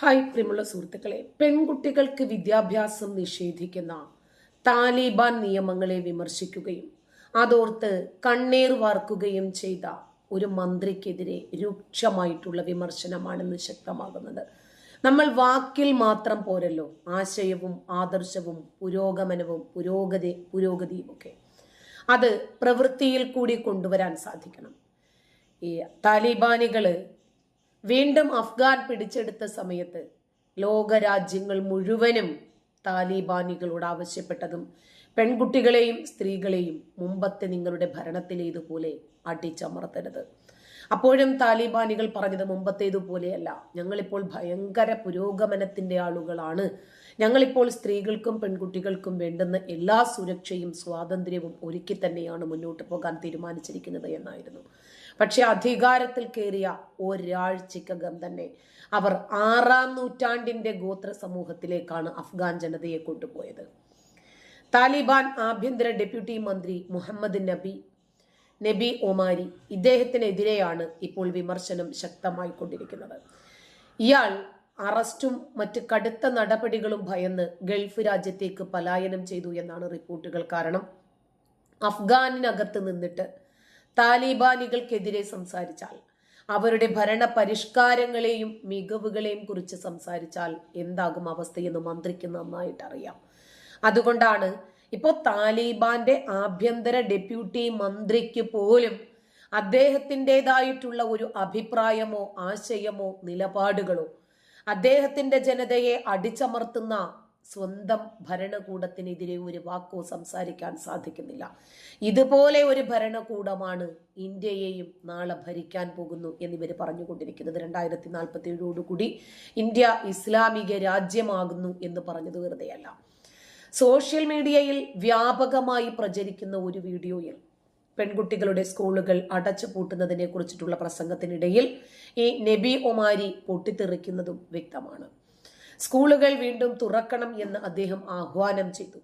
Hi പ്രിയമുള്ള സുഹൃത്തുക്കളെ. പെൺകുട്ടികൾക്ക് വിദ്യാഭ്യാസം നിഷേധിക്കുന്ന താലിബാൻ നിയമങ്ങളെ വിമർശിക്കുകയും അതോർത്ത് കണ്ണീർ വാർക്കുകയും ചെയ്ത ഒരു മന്ത്രിക്കെതിരെ രൂക്ഷമായിട്ടുള്ള വിമർശനമാണെന്ന് ശക്തമാകുന്നത് നമ്മൾ വാക്കിൽ മാത്രം പോരല്ലോ. ആശയവും ആദർശവും പുരോഗമനവും പുരോഗതി പുരോഗതിയും ഒക്കെ. അത് പ്രവൃത്തിയിൽ കൂടി കൊണ്ടുവരാൻ സാധിക്കണം. ഈ താലിബാനികൾ വീണ്ടും അഫ്ഗാൻ പിടിച്ചെടുത്ത സമയത്ത് ലോകരാജ്യങ്ങൾ മുഴുവനും താലിബാനികളോട് ആവശ്യപ്പെട്ടതും പെൺകുട്ടികളെയും സ്ത്രീകളെയും മുമ്പത്തെ നിങ്ങളുടെ ഭരണത്തിലേതുപോലെ അടിച്ചമർത്തരുത്. അപ്പോഴും താലിബാനികൾ പറഞ്ഞത് മുമ്പത്തേതുപോലെയല്ല. ഞങ്ങളിപ്പോൾ ഭയങ്കര പുരോഗമനത്തിന്റെ ആളുകളാണ്. ഞങ്ങളിപ്പോൾ സ്ത്രീകൾക്കും പെൺകുട്ടികൾക്കും വേണ്ടുന്ന എല്ലാ സുരക്ഷയും സ്വാതന്ത്ര്യവും ഒരുക്കി തന്നെയാണ് മുന്നോട്ട് പോകാൻ തീരുമാനിച്ചിരിക്കുന്നത് എന്നായിരുന്നു. പക്ഷെ അധികാരത്തിൽ കയറിയ ഒരാഴ്ചക്കകം തന്നെ അവർ ആറാം നൂറ്റാണ്ടിന്റെ ഗോത്ര സമൂഹത്തിലേക്കാണ് അഫ്ഗാൻ ജനതയെ കൊണ്ടുപോയത്. താലിബാൻ ആഭ്യന്തര ഡെപ്യൂട്ടി മന്ത്രി മുഹമ്മദ് നബി നബി ഒമാരി ഇദ്ദേഹത്തിനെതിരെയാണ് ഇപ്പോൾ വിമർശനം ശക്തമായി കൊണ്ടിരിക്കുന്നത്. ഇയാൾ അറസ്റ്റും മറ്റ് കടുത്ത നടപടികളും ഭയന്ന് ഗൾഫ് രാജ്യത്തേക്ക് പലായനം ചെയ്തു എന്നാണ് റിപ്പോർട്ടുകൾ. കാരണം അഫ്ഗാനിനകത്ത് നിന്നിട്ട് താലിബാനികൾക്കെതിരെ സംസാരിച്ചാൽ അവരുടെ ഭരണ പരിഷ്കാരങ്ങളെയും മികവുകളെയും കുറിച്ച് സംസാരിച്ചാൽ എന്താകും അവസ്ഥയെന്ന് മന്ത്രിക്ക് നന്നായിട്ട് അറിയാം അതുകൊണ്ടാണ് ഇപ്പോൾ താലിബാന്റെ ആഭ്യന്തര ഡെപ്യൂട്ടി മന്ത്രിക്ക് പോലും അദ്ദേഹത്തിന്റെതായിട്ടുള്ള ഒരു അഭിപ്രായമോ ആശയമോ നിലപാടുകളോ അദ്ദേഹത്തിന്റെ ജനതയെ അടിച്ചമർത്തുന്ന സ്വന്തം ഭരണകൂടത്തിനെതിരെ ഒരു വാക്കോ സംസാരിക്കാൻ സാധിക്കുന്നില്ല. ഇതുപോലെ ഒരു ഭരണകൂടമാണ് ഇന്ത്യയെയും നാളെ ഭരിക്കാൻ പോകുന്നു എന്നിവർ പറഞ്ഞുകൊണ്ടിരിക്കുന്നത്. രണ്ടായിരത്തി നാൽപ്പത്തി ഏഴോടുകൂടി ഇന്ത്യ ഇസ്ലാമിക രാജ്യമാകുന്നു എന്ന് പറഞ്ഞത് വെറുതെയല്ല. സോഷ്യൽ മീഡിയയിൽ വ്യാപകമായി പ്രചരിക്കുന്ന ഒരു വീഡിയോയിൽ പെൺകുട്ടികളുടെ സ്കൂളുകൾ അടച്ചു പൂട്ടുന്നതിനെ കുറിച്ചിട്ടുള്ള പ്രസംഗത്തിനിടയിൽ ഈ നബി ഒമാരി പൊട്ടിത്തെറിക്കുന്നതും വ്യക്തമാണ്. സ്കൂളുകൾ വീണ്ടും തുറക്കണം എന്ന് അദ്ദേഹം ആഹ്വാനം ചെയ്തു.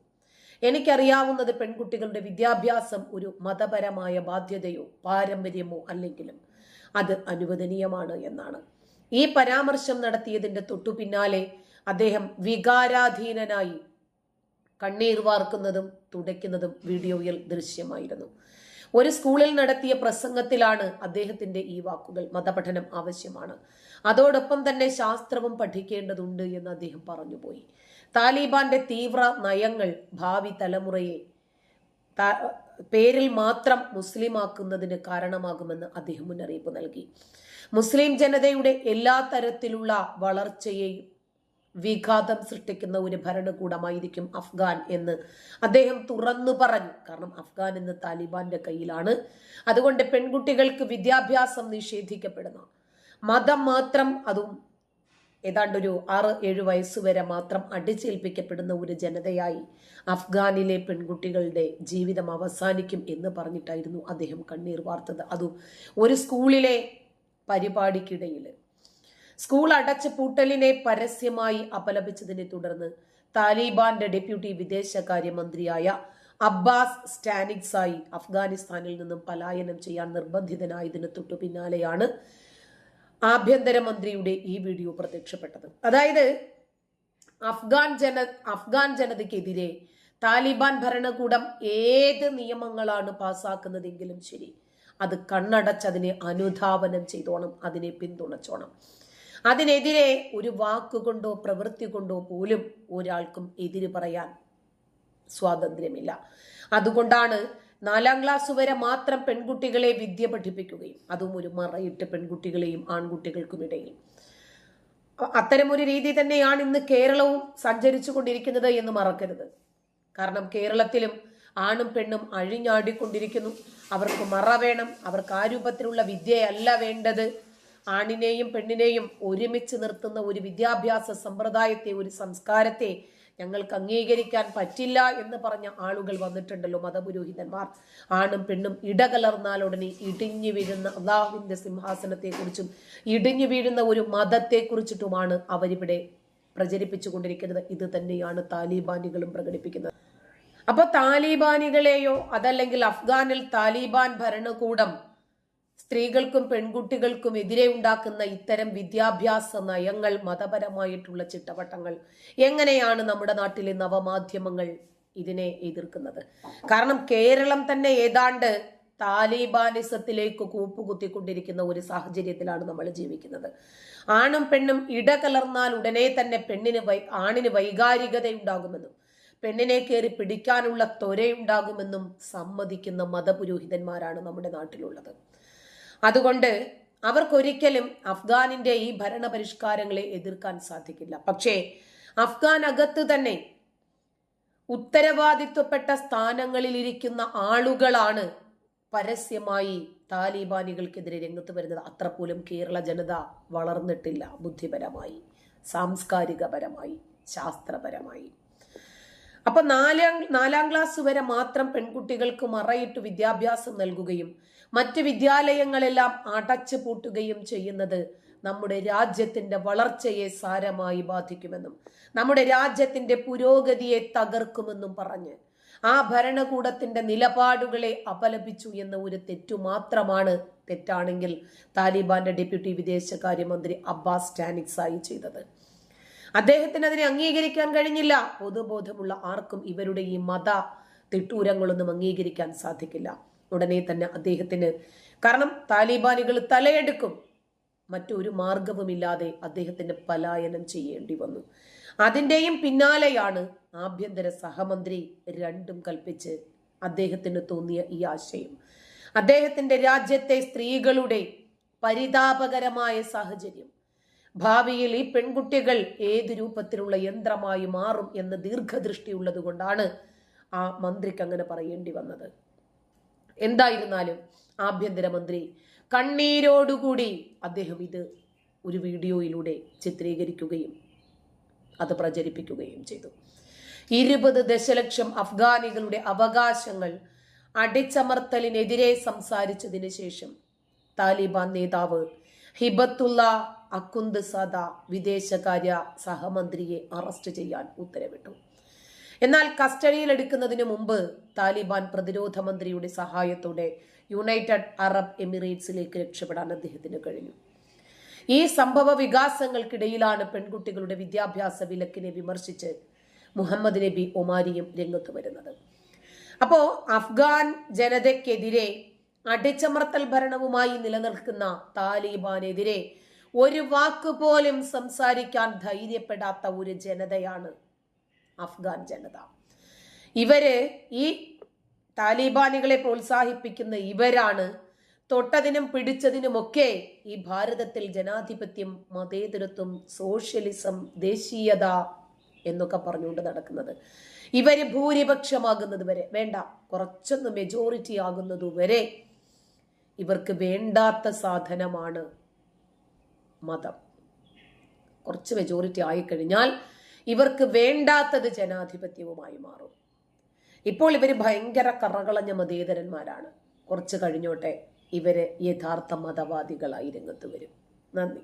എനിക്കറിയാവുന്നത് പെൺകുട്ടികളുടെ വിദ്യാഭ്യാസം ഒരു മതപരമായ ബാധ്യതയോ പാരമ്പര്യമോ അല്ലെങ്കിലും അത് അനുവദനീയമാണ് എന്നാണ്. ഈ പരാമർശം നടത്തിയതിന്റെ തൊട്ടു പിന്നാലെ അദ്ദേഹം വികാരാധീനനായി കണ്ണീർ വാർക്കുന്നതും തുടയ്ക്കുന്നതും വീഡിയോയിൽ ദൃശ്യമായിരുന്നു. ഒരു സ്കൂളിൽ നടത്തിയ പ്രസംഗത്തിലാണ് അദ്ദേഹത്തിന്റെ ഈ വാക്കുകൾ. മതപഠനം ആവശ്യമാണ്. അതോടൊപ്പം തന്നെ ശാസ്ത്രവും പഠിക്കേണ്ടതുണ്ട് എന്ന് അദ്ദേഹം പറഞ്ഞുപോയി. താലിബാന്റെ തീവ്ര നയങ്ങൾ ഭാവി തലമുറയെ പേരിൽ മാത്രം മുസ്ലിമാക്കുന്നതിന് കാരണമാകുമെന്ന് അദ്ദേഹം മുന്നറിയിപ്പ് നൽകി. മുസ്ലിം ജനതയുടെ എല്ലാ തരത്തിലുള്ള വളർച്ചയെയും വിഘാതം സൃഷ്ടിക്കുന്ന ഒരു ഭരണകൂടമായിരിക്കും അഫ്ഗാൻ എന്ന് അദ്ദേഹം തുറന്നു പറഞ്ഞു. കാരണം അഫ്ഗാൻ എന്ന് താലിബാന്റെ കയ്യിലാണ്. അതുകൊണ്ട് പെൺകുട്ടികൾക്ക് വിദ്യാഭ്യാസം നിഷേധിക്കപ്പെടുന്നു മതം മാത്രം അതും ഏതാണ്ട് ഒരു ആറ് ഏഴ് വയസ്സ് വരെ മാത്രം അടിച്ചേൽപ്പിക്കപ്പെടുന്ന ഒരു ജനതയായി അഫ്ഗാനിലെ പെൺകുട്ടികളുടെ ജീവിതം അവസാനിക്കും എന്ന് പറഞ്ഞിട്ടായിരുന്നു അദ്ദേഹം കണ്ണീർ വാർത്തത്. അതും ഒരു സ്കൂളിലെ പരിപാടിക്കിടയിൽ സ്കൂൾ അടച്ചു പൂട്ടലിനെ പരസ്യമായി അപലപിച്ചതിനെ തുടർന്ന് താലിബാന്റെ ഡെപ്യൂട്ടി വിദേശകാര്യമന്ത്രിയായ അബ്ബാസ് സ്റ്റാനിക്സായി അഫ്ഗാനിസ്ഥാനിൽ നിന്നും പലായനം ചെയ്യാൻ നിർബന്ധിതനായതിന് തൊട്ടു പിന്നാലെയാണ് ആഭ്യന്തരമന്ത്രിയുടെ ഈ വീഡിയോ പ്രത്യക്ഷപ്പെട്ടത്. അതായത് അഫ്ഗാൻ ജന അഫ്ഗാൻ ജനതയ്ക്കെതിരെ താലിബാൻ ഭരണകൂടം ഏത് നിയമങ്ങളാണ് പാസ്സാക്കുന്നതെങ്കിലും ശരി അത് കണ്ണടച്ചതിനെ അനുധാവനം ചെയ്തോണം അതിനെ പിന്തുണച്ചോണം. അതിനെതിരെ ഒരു വാക്കുകൊണ്ടോ പ്രവൃത്തി കൊണ്ടോ പോലും ഒരാൾക്കും എതിര് പറയാൻ സ്വാതന്ത്ര്യമില്ല. അതുകൊണ്ടാണ് നാലാം ക്ലാസ് വരെ മാത്രം പെൺകുട്ടികളെ വിദ്യ പഠിപ്പിക്കുകയും അതും ഒരു മറയിട്ട് പെൺകുട്ടികളെയും ആൺകുട്ടികൾക്കും ഇടയിൽ. അത്തരമൊരു രീതി തന്നെയാണ് ഇന്ന് കേരളവും സഞ്ചരിച്ചു കൊണ്ടിരിക്കുന്നത് എന്ന് മറക്കരുത്. കാരണം കേരളത്തിലും ആണും പെണ്ണും അഴിഞ്ഞാടിക്കൊണ്ടിരിക്കുന്നു. അവർക്ക് മറ വേണം. അവർക്ക് ആ രൂപത്തിലുള്ള വിദ്യയല്ല വേണ്ടത്. ആണിനെയും പെണ്ണിനെയും ഒരുമിച്ച് നിർത്തുന്ന ഒരു വിദ്യാഭ്യാസ സമ്പ്രദായത്തെ ഒരു സംസ്കാരത്തെ ഞങ്ങൾക്ക് അംഗീകരിക്കാൻ പറ്റില്ല എന്ന് പറഞ്ഞ ആളുകൾ വന്നിട്ടുണ്ടല്ലോ മതപുരോഹിതന്മാർ. ആണും പെണ്ണും ഇടകലർന്നാൽ ഉടനെ ഇടിഞ്ഞു വീഴുന്ന അള്ളാഹുവിന്റെ സിംഹാസനത്തെക്കുറിച്ചും ഇടിഞ്ഞു വീഴുന്ന ഒരു മതത്തെക്കുറിച്ചിട്ടുമാണ് അവരിവിടെ പ്രചരിപ്പിച്ചു കൊണ്ടിരിക്കുന്നത് ഇത് തന്നെയാണ് താലിബാനികളും പ്രകടിപ്പിക്കുന്നത്. അപ്പൊ താലിബാനികളെയോ അതല്ലെങ്കിൽ അഫ്ഗാനിൽ താലിബാൻ ഭരണകൂടം സ്ത്രീകൾക്കും പെൺകുട്ടികൾക്കും എതിരെ ഉണ്ടാക്കുന്ന ഇത്തരം വിദ്യാഭ്യാസ നയങ്ങൾ മതപരമായിട്ടുള്ള ചിട്ടവട്ടങ്ങൾ. എങ്ങനെയാണ് നമ്മുടെ നാട്ടിലെ നവമാധ്യമങ്ങൾ ഇതിനെ എതിർക്കുന്നത്? കാരണം കേരളം തന്നെ ഏതാണ്ട് താലിബാനിസത്തിലേക്ക് കൂപ്പുകുത്തിക്കൊണ്ടിരിക്കുന്ന ഒരു സാഹചര്യത്തിലാണ് നമ്മൾ ജീവിക്കുന്നത്. ആണും പെണ്ണും ഇടകലർന്നാൽ ഉടനെ തന്നെ പെണ്ണിന് വൈ ആണിന് വൈകാരികത ഉണ്ടാകുമെന്നും പെണ്ണിനെ കയറി പിടിക്കാനുള്ള ത്വരയുണ്ടാകുമെന്നും സമ്മതിക്കുന്ന മതപുരോഹിതന്മാരാണ് നമ്മുടെ നാട്ടിലുള്ളത്. അതുകൊണ്ട് അവർക്കൊരിക്കലും അഫ്ഗാനിന്റെ ഈ ഭരണപരിഷ്കാരങ്ങളെ എതിർക്കാൻ സാധിക്കില്ല. പക്ഷേ അഫ്ഗാൻ അകത്ത് തന്നെ ഉത്തരവാദിത്വപ്പെട്ട സ്ഥാനങ്ങളിൽ ഇരിക്കുന്ന ആളുകളാണ് പരസ്യമായി താലിബാനികൾക്കെതിരെ രംഗത്ത് വരുന്നത്. അത്ര പോലും കേരള ജനത വളർന്നിട്ടില്ല ബുദ്ധിപരമായി സാംസ്കാരികപരമായി ശാസ്ത്രപരമായി. അപ്പൊ നാലാം നാലാം ക്ലാസ് വരെ മാത്രം പെൺകുട്ടികൾക്ക് മറയിട്ട് വിദ്യാഭ്യാസം നൽകുകയും മറ്റ് വിദ്യാലയങ്ങളെല്ലാം അടച്ചു പൂട്ടുകയും ചെയ്യുന്നത് നമ്മുടെ രാജ്യത്തിന്റെ വളർച്ചയെ സാരമായി ബാധിക്കുമെന്നും നമ്മുടെ രാജ്യത്തിന്റെ പുരോഗതിയെ തകർക്കുമെന്നും പറഞ്ഞ് ആ ഭരണകൂടത്തിന്റെ നിലപാടുകളെ അപലപിച്ചു എന്ന ഒരു തെറ്റു മാത്രമാണ് തെറ്റാണെങ്കിൽ താലിബാന്റെ ഡെപ്യൂട്ടി വിദേശകാര്യമന്ത്രി അബ്ബാസ് സ്റ്റാനിക്സായി ചെയ്തത്. അദ്ദേഹത്തിന് അതിനെ അംഗീകരിക്കാൻ കഴിഞ്ഞില്ല. പൊതുബോധമുള്ള ആർക്കും ഇവരുടെ ഈ മത തിട്ടൂരങ്ങളൊന്നും അംഗീകരിക്കാൻ സാധിക്കില്ല. ഉടനെ തന്നെ അദ്ദേഹത്തിന് കാരണം താലിബാനികൾ തലയെടുക്കും. മറ്റൊരു മാർഗവുമില്ലാതെ അദ്ദേഹത്തിന് പലായനം ചെയ്യേണ്ടി വന്നു. അതിന്റെയും പിന്നാലെയാണ് ആഭ്യന്തര സഹമന്ത്രി രണ്ടും കൽപ്പിച്ച് അദ്ദേഹത്തിന് തോന്നിയ ഈ ആശയം. അദ്ദേഹത്തിന്റെ രാജ്യത്തെ സ്ത്രീകളുടെ പരിതാപകരമായ സാഹചര്യം. ഭാവിയിൽ ഈ പെൺകുട്ടികൾ ഏത് രൂപത്തിലുള്ള യന്ത്രമായി മാറും എന്ന് ദീർഘദൃഷ്ടിയുള്ളത് കൊണ്ടാണ് ആ മന്ത്രിക്ക് അങ്ങനെ പറയേണ്ടി വന്നത്. എന്തായിരുന്നാലും ആഭ്യന്തരമന്ത്രി കണ്ണീരോടുകൂടി അദ്ദേഹം ഇത് ഒരു വീഡിയോയിലൂടെ ചിത്രീകരിക്കുകയും അത് പ്രചരിപ്പിക്കുകയും ചെയ്തു. ഇരുപത് ദശലക്ഷം അഫ്ഗാനികളുടെ അവകാശങ്ങൾ അടിച്ചമർത്തലിനെതിരെ സംസാരിച്ചതിന് ശേഷം താലിബാൻ നേതാവ് ഹിബത്തുള്ള അക്കുന്ത് സദ വിദേശകാര്യ സഹമന്ത്രിയെ അറസ്റ്റ് ചെയ്യാൻ ഉത്തരവിട്ടു. എന്നാൽ കസ്റ്റഡിയിൽ എടുക്കുന്നതിന് മുമ്പ് താലിബാൻ പ്രതിരോധ മന്ത്രിയുടെ സഹായത്തോടെ യുണൈറ്റഡ് അറബ് എമിറേറ്റ്സിലേക്ക് രക്ഷപ്പെടാൻ അദ്ദേഹത്തിന് കഴിഞ്ഞു. ഈ സംഭവ വികാസങ്ങൾക്കിടയിലാണ് പെൺകുട്ടികളുടെ വിദ്യാഭ്യാസ വിലക്കിനെ വിമർശിച്ച് മുഹമ്മദ് നബി ഒമാരിയും രംഗത്ത് വരുന്നത്. അപ്പോ അഫ്ഗാൻ ജനതയ്ക്കെതിരെ അടിച്ചമർത്തൽ ഭരണവുമായി നിലനിൽക്കുന്ന താലിബാനെതിരെ ഒരു വാക്ക് പോലും സംസാരിക്കാൻ ധൈര്യപ്പെടാത്ത ഒരു ജനതയാണ് അഫ്ഗാൻ ജനത. ഇവർ ഈ താലിബാനികളെ പ്രോത്സാഹിപ്പിക്കുന്ന ഇവരാണ്. തൊട്ടതിനും പിടിച്ചതിനുമൊക്കെ ഈ ഭാരതത്തിൽ ജനാധിപത്യം മതേതരത്വം സോഷ്യലിസം ദേശീയത എന്നൊക്കെ പറഞ്ഞുകൊണ്ട് നടക്കുന്നത്. ഇവർ ഭൂരിപക്ഷമാകുന്നത് വരെ വേണ്ട കുറച്ചൊന്ന് മെജോറിറ്റി ആകുന്നത് വരെ ഇവർക്ക് വേണ്ടാത്ത സാധനമാണ് മതം. കുറച്ച് മെജോറിറ്റി ആയിക്കഴിഞ്ഞാൽ ഇവർക്ക് വേണ്ടാത്തത് ജനാധിപത്യവുമായി മാറും. ഇപ്പോൾ ഇവർ ഭയങ്കര കറകളഞ്ഞ മതേതരന്മാരാണ്. കുറച്ച് കഴിഞ്ഞോട്ടെ ഇവരെ യഥാർത്ഥ മതവാദികളായി രംഗത്ത് വരും. നന്ദി.